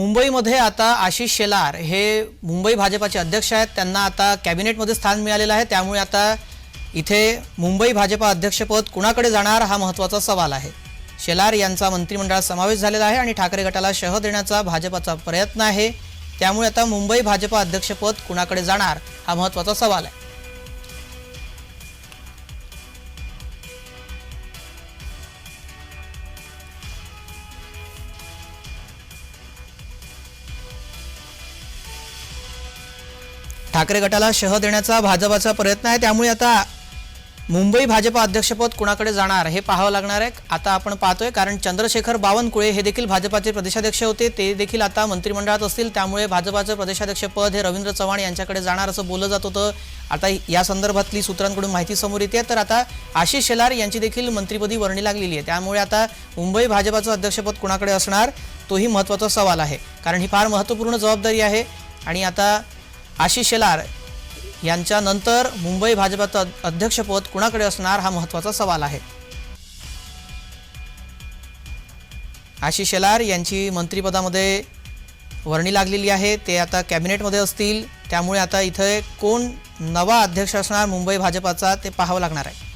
मुंबईमध्ये आता आशिष शेलार हे मुंबई भाजपाचे अध्यक्ष आहेत. त्यांना आता कॅबिनेटमध्ये स्थान मिळालेलं आहे. त्यामुळे आता इथे मुंबई भाजपा अध्यक्षपद कुणाकडे जाणार हा महत्त्वाचा सवाल आहे. शेलार यांचा मंत्रिमंडळात समावेश झालेला आहे आणि ठाकरे गटाला शह देण्याचा भाजपाचा प्रयत्न आहे. त्यामुळे आता मुंबई भाजपा अध्यक्षपद कुणाकडे जाणार हा महत्त्वाचा सवाल आहे. ठाकरे गटाला शह देण्याचा भाजपाचा प्रयत्न आहे. त्यामुळे आता मुंबई भाजपा अध्यक्षपद कुणाकडे जाणार हे पाहावं लागणार आहे. आता आपण पाहतोय कारण चंद्रशेखर बावनकुळे हे देखील भाजपाचे प्रदेशाध्यक्ष होते. ते देखील आता मंत्रिमंडळात असतील. त्यामुळे भाजपाचं प्रदेशाध्यक्षपद हे रवींद्र चव्हाण यांच्याकडे जाणार असं बोललं जात होतं. आता या संदर्भातली सूत्रांकडून माहिती समोर येते. तर आता आशिष शेलार यांची देखील मंत्रिपदी वर्णी लागलेली आहे. त्यामुळे आता मुंबई भाजपाचं अध्यक्षपद कुणाकडे असणार तोही महत्त्वाचा सवाल आहे. कारण ही फार महत्त्वपूर्ण जबाबदारी आहे. आणि आता आशिष शेलार यांच्यानंतर मुंबई भाजपाचं अध्यक्षपद कुणाकडे असणार हा महत्त्वाचा सवाल आहे. आशिष शेलार यांची मंत्रिपदामध्ये वर्णी लागलेली आहे. ते आता कॅबिनेटमध्ये असतील. त्यामुळे आता इथे कोण नवा अध्यक्ष असणार मुंबई भाजपाचा ते पाहावं लागणार आहे.